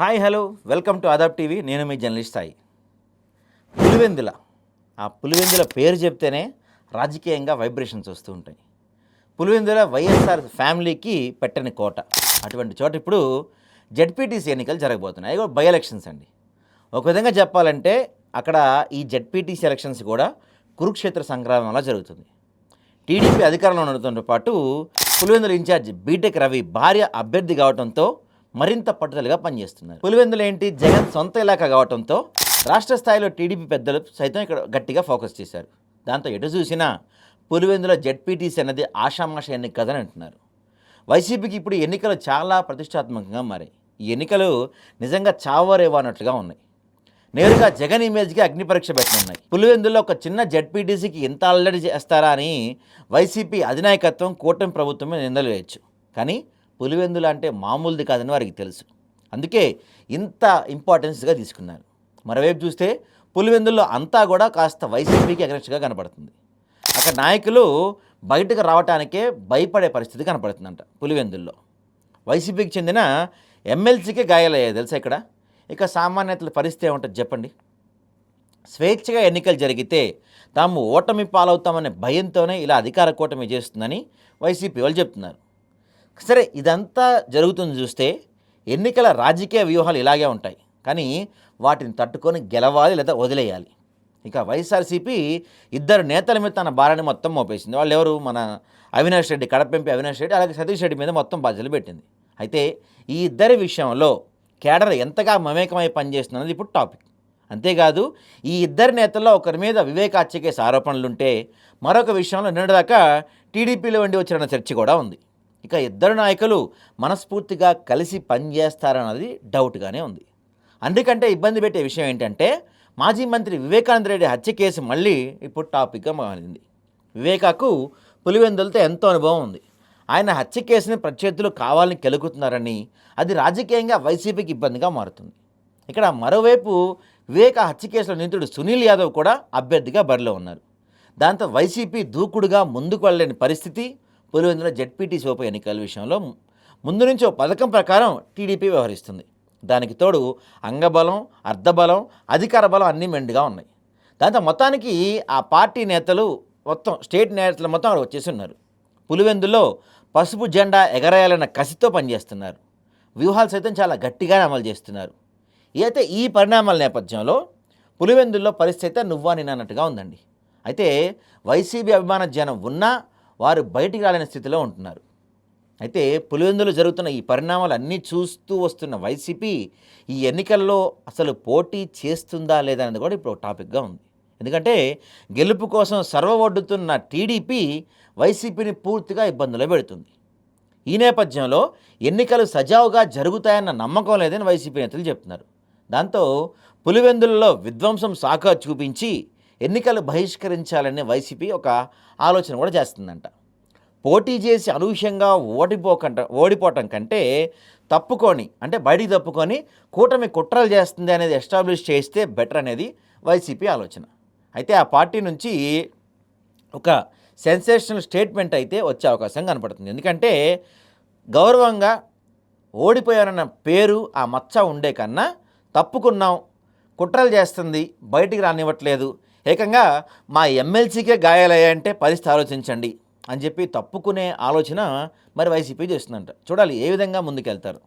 Hi hello. Welcome to అదాప్ TV. నేను మీ జర్నలిస్ట్ సాయి. పులివెందుల. ఆ పులివెందుల పేరు చెప్తేనే రాజకీయంగా వైబ్రేషన్స్ వస్తూ ఉంటాయి. పులివెందుల వైఎస్ఆర్ ఫ్యామిలీకి పెట్టని కోట. అటువంటి చోట ఇప్పుడు జడ్పీటీసీ ఎన్నికలు జరగబోతున్నాయి. అవి కూడా బై ఎలక్షన్స్ అండి. ఒక విధంగా చెప్పాలంటే అక్కడ ఈ జడ్పీటీసీ ఎలక్షన్స్ కూడా కురుక్షేత్ర సంగ్రామంలా జరుగుతుంది. టీడీపీ అధికారంలో ఉండడంతో పాటు పులివెందుల ఇన్ఛార్జ్ బీటెక్ రవి భార్య అభ్యర్థి కావడంతో మరింత పట్టుదలగా పనిచేస్తున్నారు. పులివెందులు ఏంటి? జగన్ సొంత ఇలాకా కావడంతో రాష్ట్ర స్థాయిలో టీడీపీ పెద్దలు సైతం ఇక్కడ గట్టిగా ఫోకస్ చేశారు. దాంతో ఎటు చూసినా పులివెందుల జెడ్పీటీసీ అనేది ఆషామాష ఎన్నిక కదని అంటున్నారు. వైసీపీకి ఇప్పుడు ఎన్నికలు చాలా ప్రతిష్టాత్మకంగా మారాయి. ఈ ఎన్నికలు నిజంగా చావరేవా అన్నట్లుగా ఉన్నాయి. నేరుగా జగన్ ఇమేజ్కి అగ్ని పరీక్ష పెట్టనున్నాయి పులివెందుల్లో ఒక చిన్న జెడ్పీటీసీకి ఇంత అల్లడి చేస్తారా అని వైసీపీ అధినాయకత్వం కూటమి ప్రభుత్వమే నిందలు వేయచ్చు. కానీ పులివెందులు అంటే మామూలుది కాదని వారికి తెలుసు. అందుకే ఇంత ఇంపార్టెన్స్గా తీసుకున్నారు. మరోవైపు చూస్తే పులివెందుల్లో అంతా కూడా కాస్త వైసీపీకి అగ్రెస్ట్గా కనపడుతుంది. అక్కడ నాయకులు బయటకు రావటానికే భయపడే పరిస్థితి కనపడుతుందంట పులివెందుల్లో. వైసీపీకి చెందిన ఎమ్మెల్సీకే గాయాలయ్యాయి తెలుసా ఇక్కడ? ఇక సామాన్యతల పరిస్థితి ఏముంటుంది చెప్పండి? స్వేచ్ఛగా ఎన్నికలు జరిగితే తాము ఓటమి పాలవుతామనే భయంతోనే ఇలా అధికార కూటమి చేస్తుందని వైసీపీ వాళ్ళు చెప్తున్నారు. సరే ఇదంతా జరుగుతుంది చూస్తే ఎన్నికల రాజకీయ వ్యూహాలు ఇలాగే ఉంటాయి. కానీ వాటిని తట్టుకొని గెలవాలి లేదా వదిలేయాలి. ఇక వైఎస్ఆర్సీపీ ఇద్దరు నేతల మీద తన భారాన్ని మొత్తం మోపేసింది. వాళ్ళు ఎవరు మన అవినాష్ రెడ్డి కడపెంపి అవినాష్ రెడ్డి అలాగే సతీష్ రెడ్డి మీద మొత్తం బాధ్యతలు పెట్టింది. అయితే ఈ ఇద్దరి విషయంలో కేడర్ ఎంతగా మమేకమై పనిచేస్తున్నది ఇప్పుడు టాపిక్. అంతేకాదు ఈ ఇద్దరు నేతల్లో ఒకరి మీద వివేకాచ్య కేసు ఆరోపణలుంటే మరొక విషయంలో నిన్నటిదాకా టీడీపీలో వండి వచ్చిన చర్చ కూడా ఉంది. ఇక ఇద్దరు నాయకులు మనస్ఫూర్తిగా కలిసి పనిచేస్తారన్నది డౌట్గానే ఉంది. అందుకంటే ఇబ్బంది పెట్టే విషయం ఏంటంటే మాజీ మంత్రి వివేకానంద రెడ్డి హత్య కేసు మళ్ళీ ఇప్పుడు టాపిక్గా మారింది. వివేకాకు పులివెందులతో ఎంతో అనుభవం ఉంది. ఆయన హత్య కేసుని ప్రత్యర్థులు కావాలని కెలుకుతున్నారని అది రాజకీయంగా వైసీపీకి ఇబ్బందిగా మారుతుంది. ఇక్కడ మరోవైపు వివేక హత్య కేసులో నిందితుడు సునీల్ యాదవ్ కూడా అభ్యర్థిగా బరిలో ఉన్నారు. దాంతో వైసీపీ దూకుడుగా ముందుకు వెళ్ళలేని పరిస్థితి పులివెందుల జెడ్పీటీసీ ఉప ఎన్నికల విషయంలో ముందు నుంచి ఓ పథకం ప్రకారం టీడీపీ వ్యవహరిస్తుంది. దానికి తోడు అంగబలం అర్ధబలం అధికార బలం అన్నీ మెండుగా ఉన్నాయి. దాంతో మొత్తానికి ఆ పార్టీ నేతలు మొత్తం స్టేట్ నేతలు మొత్తం అక్కడ వచ్చేసి ఉన్నారు పులివెందులో పసుపు జెండా ఎగరేయాలన్న కసితో పనిచేస్తున్నారు. వ్యూహాలు సైతం చాలా గట్టిగానే అమలు చేస్తున్నారు. అయితే ఈ పరిణామాల నేపథ్యంలో పులివెందుల్లో పరిస్థితి నువ్వా నిన్నట్టుగా ఉందండి. అయితే వైసీపీ అభిమాన జనం ఉన్నా వారు బయటికి రాలేని స్థితిలో ఉంటున్నారు. అయితే పులివెందులు జరుగుతున్న ఈ పరిణామాలు అన్నీ చూస్తూ వస్తున్న వైసీపీ ఈ ఎన్నికల్లో అసలు పోటీ చేస్తుందా లేదా అనేది కూడా ఇప్పుడు టాపిక్గా ఉంది. ఎందుకంటే గెలుపు కోసం సర్వవడ్డుతున్న టీడీపీ వైసీపీని పూర్తిగా ఇబ్బందులు పెడుతుంది. ఈ నేపథ్యంలో ఎన్నికలు సజావుగా జరుగుతాయన్న నమ్మకం లేదని వైసీపీ నేతలు చెప్తున్నారు. దాంతో పులివెందులలో విధ్వంసం శాఖ చూపించి ఎన్నికలు బహిష్కరించాలని వైసీపీ ఒక ఆలోచన కూడా చేస్తుందంట. పోటీ చేసి అనూహ్యంగా ఓడిపోకంట ఓడిపోవటం కంటే తప్పుకొని అంటే బయటికి తప్పుకొని కూటమి కుట్రలు చేస్తుంది అనేది ఎస్టాబ్లిష్ చేస్తే బెటర్ అనేది వైసీపీ ఆలోచన. అయితే ఆ పార్టీ నుంచి ఒక సెన్సేషనల్ స్టేట్మెంట్ అయితే వచ్చే అవకాశం కనపడుతుంది. ఎందుకంటే గౌరవంగా ఓడిపోయానన్న పేరు ఆ మచ్చ ఉండే కన్నా తప్పుకున్నాం కుట్రలు చేస్తుంది బయటికి రానివ్వట్లేదు ఏకంగా మా ఎమ్మెల్సీకే గాయాలయ్యాయంటే పరిస్థితి ఆలోచించండి అని చెప్పి తప్పుకునే ఆలోచన మరి వైసీపీ చేస్తుందంట. చూడాలి ఏ విధంగా ముందుకెళ్తారు.